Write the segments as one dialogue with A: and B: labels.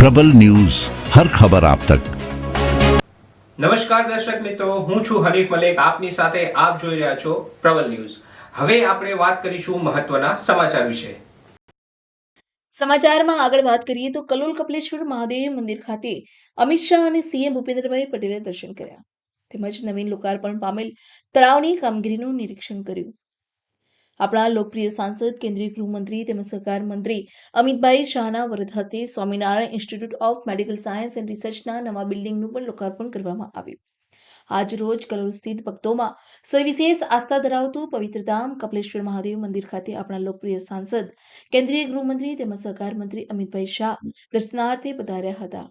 A: પ્રબલ news હર ખબર આપ તક.
B: નમસ્કાર દર્શક મિત્રો હું છું હરીફ મલેક. આપની સાથે આપ જોઈ રહ્યા છો પ્રબલ ન્યૂઝ. હવે આપણે વાત કરીશું મહત્વના સમાચાર વિશે.
C: સમાચારમાં આગળ વાત કરીએ તો કલોલ કપલેશ્વર મહાદેવ મંદિર ખાતે અમિત શાહ અને સીએમ ભૂપેન્દ્રભાઈ પટેલે દર્શન કર્યા. તેમજ નવીન લોકાર્પણ પામેલ તળાવની કામગીરીનું નિરીક્ષણ કર્યું. આપણા લોકપ્રિય સાંસદ, કેન્દ્રીય ગૃહમંત્રી તેમજ સહકાર મંત્રી અમિતભાઈ શાહના વરદ હસ્તે Swaminarayan institute of medical science and રિસર્ચના નવા બિલ્ડિંગનું પણ લોકાર્પણ કરવામાં આવ્યું. આજ રોજ કલોલ સ્થિત ભક્તોમાં સવિશેષ આસ્થા ધરાવતું પવિત્રધામ કપલેશ્વર મહાદેવ મંદિર ખાતે આપણા લોકપ્રિય સાંસદ, કેન્દ્રીય ગૃહમંત્રી તેમજ સહકાર મંત્રી અમિતભાઈ શાહ દર્શનાર્થે પધાર્યા હતા.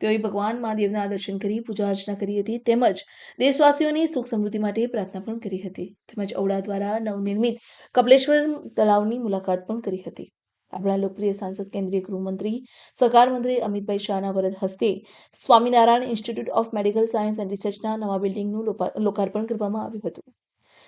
C: તેઓએ ભગવાન મહાદેવના દર્શન કરી પૂજા અર્ચના કરી હતી તેમજ દેશવાસીઓની સુખ સમૃદ્ધિ માટે પ્રાર્થના પણ કરી હતી. તેમજ ઔડા દ્વારા નવનિર્મિત કપલેશ્વર તળાવની મુલાકાત પણ કરી હતી. આપણા લોકપ્રિય સાંસદ, કેન્દ્રીય ગૃહમંત્રી, સહકાર મંત્રી અમિતભાઈ શાહના વરદ હસ્તે Swaminarayan institute of medical science and રિસર્ચના નવા બિલ્ડિંગનું લોકાર્પણ કરવામાં આવ્યું હતું.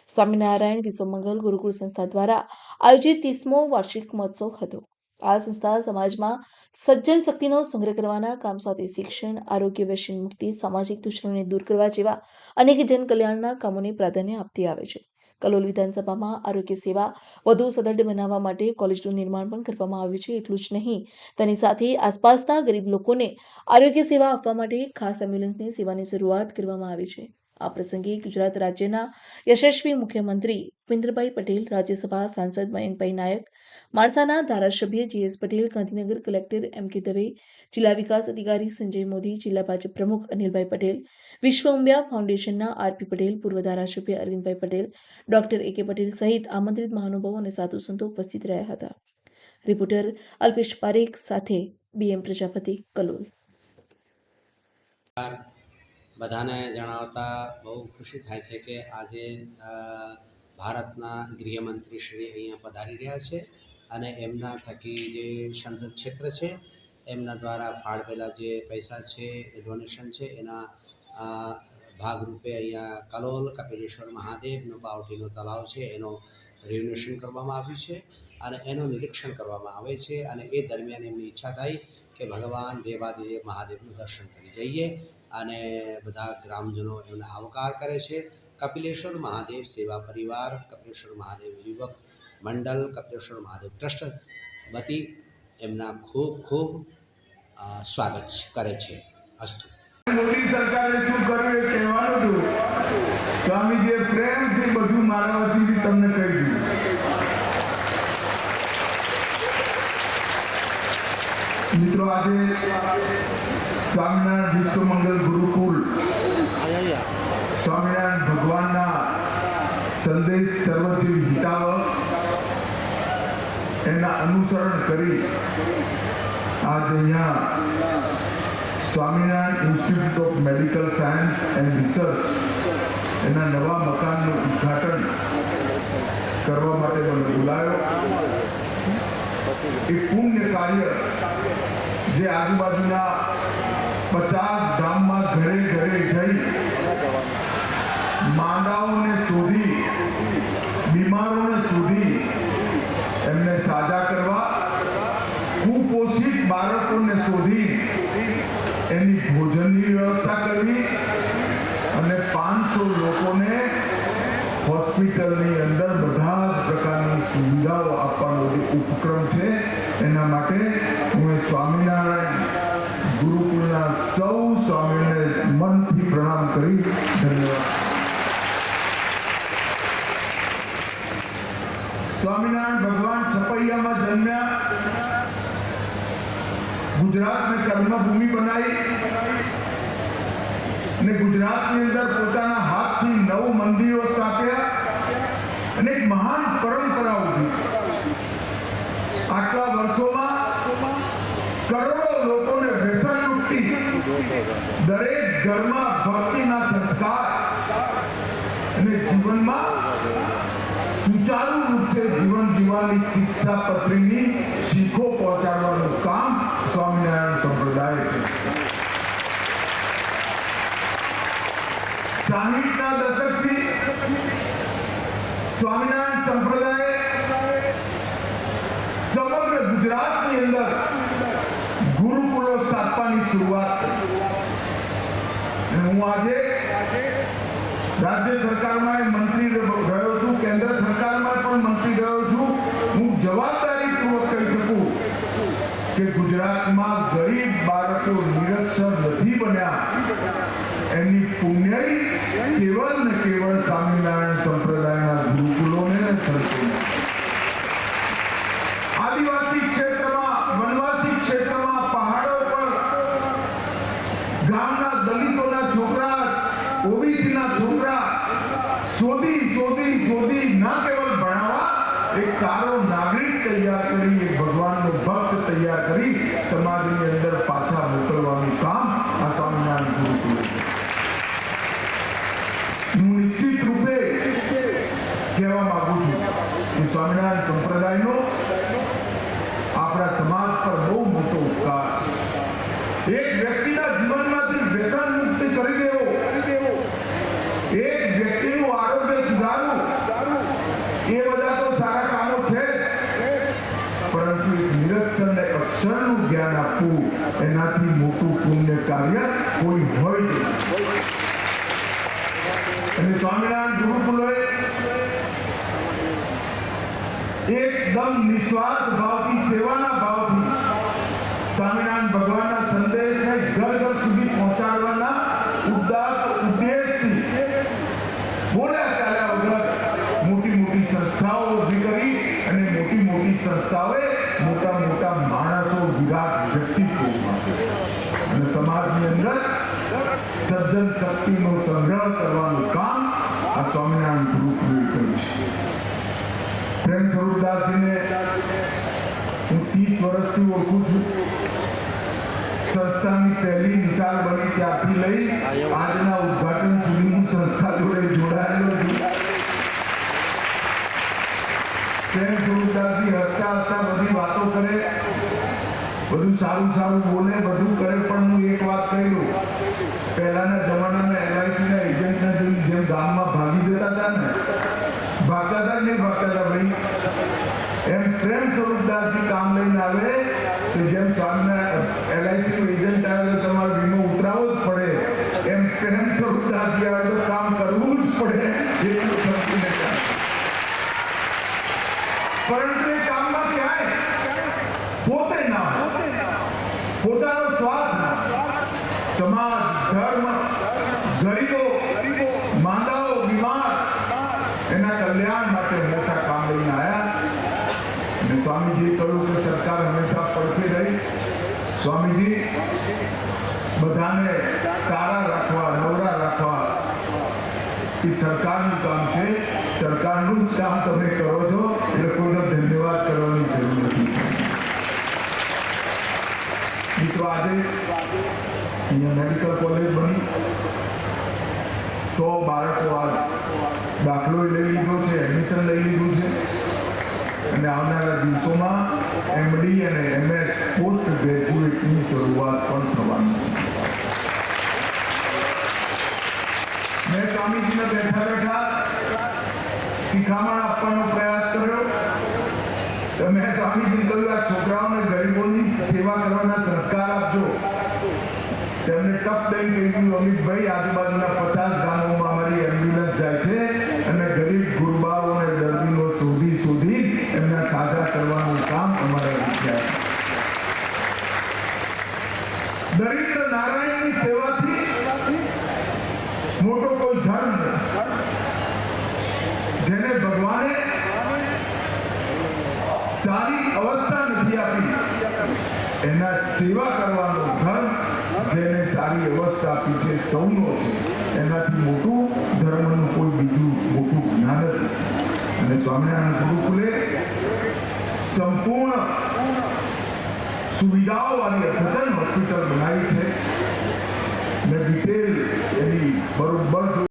C: સ્વામિનારાયણ વિશ્વમંગલ ગુરુકુળ સંસ્થા દ્વારા આયોજિત ત્રીસમો વાર્ષિક મહોત્સવ હતો. આ સંસ્થા સમાજમાં સજ્જન શક્તિનો સંગ્રહ કરવાના કામ સાથે શિક્ષણ, આરોગ્ય વ્યસન મુક્તિ, સામાજિક દૂષણોને દૂર કરવા જેવા અનેક જનકલ્યાણના કામોને પ્રાધાન્ય આપતી આવે છે. કલોલ વિધાનસભામાં આરોગ્ય સેવા વધુ સદ્ધર બનાવવા માટે કોલેજનું નિર્માણ પણ કરવામાં આવ્યું છે. એટલું જ નહીં, તેની સાથે આસપાસના ગરીબ લોકોને આરોગ્ય સેવા આપવા માટે ખાસ એમ્બ્યુલન્સની સેવાની શરૂઆત કરવામાં આવી છે. આ પ્રસંગે ગુજરાત રાજ્યના યશસ્વી મુખ્યમંત્રી ભૂપેન્દ્રભાઈ પટેલ, રાજ્યસભા સાંસદ મયંકભાઈ નાયક, માણસાના ધારાસભ્ય GS Patel, Gandhinagar collector M K Dave, જિલ્લા વિકાસ અધિકારી સંજય મોદી, જિલ્લા ભાજપ પ્રમુખ અનિલભાઈ પટેલ, વિશ્વ ઉમિયા ફાઉન્ડેશનના આરપી પટેલ, પૂર્વ ધારાસભ્ય અરવિંદભાઈ પટેલ, ડોક્ટર એ કે પટેલ સહિત આમંત્રિત મહાનુભાવો અને સાધુ સંતો ઉપસ્થિત રહ્યા હતા. રિપોર્ટર અલ્પેશ પારેખ સાથે બીએમ પ્રજાપતિ કલોલ.
D: બધાને જણાવતા બહુ ખુશી થાય છે કે આજે ભારતના ગૃહમંત્રી શ્રી અહીંયા પધારી રહ્યા છે અને એમના થકી જે સંસદ ક્ષેત્ર છે, એમના દ્વારા ફાળવેલા જે પૈસા છે ડોનેશન છે, એના ભાગરૂપે અહીંયા કલોલ, કપિલેશ્વર મહાદેવનો પાવટીનો તળાવ છે, એનો રિનોવેશન કરવામાં આવ્યું છે અને એનું નિરીક્ષણ કરવામાં આવે છે અને એ દરમિયાન એમની ઈચ્છા થઈ કે ભગવાન દેવાદેવ મહાદેવનું દર્શન કરી જઈએ અને બધા ગ્રામજનો એમને આવકાર કરે છે. કપિલેશ્વર મહાદેવ સેવા પરિવાર, કપિલેશ્વર મહાદેવ યુવક મંડળ, કપિલેશ્વર મહાદેવ ટ્રસ્ટ વતી એમના ખૂબ ખૂબ સ્વાગત કરે છે અસ્તુ.
E: મોદી સરકારે શું કર્યું એ કહેવાનું હતું? સ્વામીજીએ પ્રેમથી બધું મારા વતીથી તમને કહી દીધું. મિત્રો, આજે સ્વામિનારાયણ વિશ્વમંગલ ગુરુકુળ. સ્વામિનારાયણ ભગવાનના સંદેશ સર્વજીવ હિતાવ એના અનુસરણ કરી આજે અહીંયા Swaminarayan institute of medical science and research એના નવા મકાનનું ઉદ્ઘાટન કરવા માટે મને બોલાયો. એ પુણ્ય કાર્ય જે આજુબાજુના પચાસ ગામમાં ઘરે ઘરે જઈ માંદાઓને શોધી, બીમારોને શોધી, એમને સાજા કરવા, કુપોષિત બાળકોને શોધી, એની ભોજનની વ્યવસ્થા કરવી અને પાંચસો લોકોને હોસ્પિટલની અંદર બધા જ પ્રકારની સુવિધાઓ આપવાનો જે ઉપક્રમ છે, એના માટે હું સ્વામિનારાયણ ગુરુકુળના સૌ સ્વામીને મનથી પ્રણામ કરી ધન્યવાદ સ્વામિનારાયણ ભગવાન છપૈયામાં જન્મ્યા ગુજરાતને કર્મભૂમિ બનાવી અને ગુજરાતની અંદર પોતાના હાથથી નવ મંદિરો સ્થાપ્યા અને એક મહાન દરેક ઘરમાં ભક્તિના સંસ્કાર અને જીવનમાં સુચારુ રૂપે જીવન જીવવાની શિક્ષા પત્રીની શીખો પહોંચાડવાનું કામ સ્વામિનારાયણ સંપ્રદાય છે સાહીઠના દશકથી સ્વામિનારાયણ સંપ્રદાય સમગ્ર ગુજરાતની અંદર ગુરુકુળો સ્થાપિત શરૂઆત કરી અને હું આજે રાજ્ય સરકારમાં મંત્રી રહ્યો છું, કેન્દ્ર સરકારમાં પણ મંત્રી રહ્યો છું. હું જવાબદારીપૂર્વક કહી શકું કે ગુજરાતમાં ગરીબ બાળકો નિરક્ષર નથી બન્યા. એની પુણ્યઈ કેવળ સ્વામિનારાયણ સંપ્રદાયના ગુરુકુલોને ને સંતોને આદિવાસી ક્ષેત્રમાં વનવાસી ક્ષેત્રમાં પહાડો પર ગામના દલિતોના છોકરા ઓબીસીના છોકરા શોધી શોધી શોધી ના કેવળ ભણાવવા એક સારો નાગરિક તૈયાર કરી, એક ભગવાનનો ભક્ત તૈયાર કરી સમાજની અંદર પાછા મોકલવાનું કામ આ સ્વામિનારાયણ ગુરુકુળ હું નિશ્ચિત રૂપે કહેવા માંગુ છું કે સ્વામિનારાયણ સંપ્રદાયનો આપણા સમાજ પર બહુ મોટો ઉપકાર એક વ્યક્તિના જીવનમાંથી વ્યસન મુક્ત કરી દેવો એક વ્યક્તિનું આરોગ્ય સુધારવું એ બધા તો સારા કામો છે જ. પરંતુ એક નિરક્ષરને જ્ઞાન આપવું એનાથી મોટું પુણ્ય કાર્ય કોઈ હોય. અને સ્વામિનારાયણ ગુરુકુલોએ એકદમ નિસ્વાર્થ ભાવથી, સેવાના ભાવથી સ્વામિનારાયણ ભગવાનના સંદેશને ઘર ઘર સુધી પહોંચાડવાના ઉદાત્ત ઉદ્દેશથી બોલ્યા ચાલ્યા વગર મોટી મોટી સંસ્થાઓ ઊભી કરી અને સંસ્થાઓએ મોટા મોટા માણસો, વિરાટ વ્યક્તિત્વ અને સમાજની અંદર સજ્જન શક્તિનો સંગ્રહ કરવાનું કામ આ સ્વામિનારાયણ ગુરુકુળે કર્યું છે. પ્રેમ સ્વરૂપદાસજીને હું ત્રીસ વર્ષથી ઓળખું છું. સંસ્થાની પહેલી નિશાળ બની ત્યારથી લઈ આજના ઉદ્ઘાટન સુધી હું સંસ્થા જોડે જોડાયેલો છું. પ્રેમ સ્વરૂપદાસજી હસતા હસતા બધી વાતો કરે, બધું સારું સારું બોલે, બધું કરે, પણ હું એક વાત કહી દઉં પહેલાના જમાનામાં એલઆઈસી ના એજન્ટને જોઈ જેમ ગામમાં ભાગી જતા હતા ને, ભાગતા હતા નહીં ભાગતા હતા ભાઈ? એમ પ્રેમ સ્વરૂપદાસજી કામ લઈને આવે તો જેમ સ્વામીના એલઆઈસી એજન્ટ આવે તો તમારો વીમો ઉતરાવવો જ પડે. એમ પ્રેમ સ્વરૂપદાસજી આવે તો કામ કરવું જ પડે એટલું સમજીને કામ. પરંતુ એ કામમાં ક્યાંય પોતે ના પોતાનો સ્વાર્થ ના સમાજ, ધર્મ, ગરીબો, માંદાઓ, બીમાર, એના કલ્યાણ માટે હંમેશા કામ લઈને આવ્યા અને સ્વામીજી કહ્યું કે સરકાર હંમેશા પડખે રહી. સ્વામીજી, બધાને સારા રાખવા, નવરા રાખવા, એ સરકારનું કામ છે. સરકારનું જ કામ તમે કરો છો, એટલે કોઈનો ધન્યવાદ કરવાની જરૂર નથી. મિત્રો, આજે અહીંયા મેડિકલ કોલેજ બની. સો બાળકો આ દાખલો લઈ લીધો છે એડમિશન લઈ લીધું છે. અને આવનારા દિવસોમાં એમડી અને એમએસ પોસ્ટ ગ્રેજ્યુએટની શરૂઆત પણ થવાની છે. મેં સ્વામીજીને બેઠા બેઠા શિખામણ આપવાનો પ્રયાસ કર્યો. તો મેં સ્વામીજી કહ્યું, આ છોકરાઓને ગરીબોની સેવા કરવાના સંસ્કાર આપજો. તેમને ટપ દઈ કહ્યું અમિતભાઈ, આજુબાજુના પચાસ ગામોમાં અમારી એમ્બ્યુલન્સ જાય છે અને ગરીબ ગુરબાઓ અને દર્દીઓ શોધી શોધી એમને સાજા કરવાનું કામ અમારા વિચાર દરિદ્ર નારાયણની સેવાથી મોટો કોઈ ધર્મ. જેને ભગવાને સારી અવસ્થા નથી આપી, એના સેવા કરવાનો ધર્મ જેને સારી અવસ્થા આપી છે, સૌનો છે. એનાથી મોટું ધર્મનું કોઈ બીજું મોટું જ્ઞાન નથી. અને સ્વામિનારાયણ ગુરુકુલે સંપૂર્ણ સુવિધાઓ વાળી અદ્યતન હોસ્પિટલ બનાવી છે. મેં ડિટેલ એની બરોબર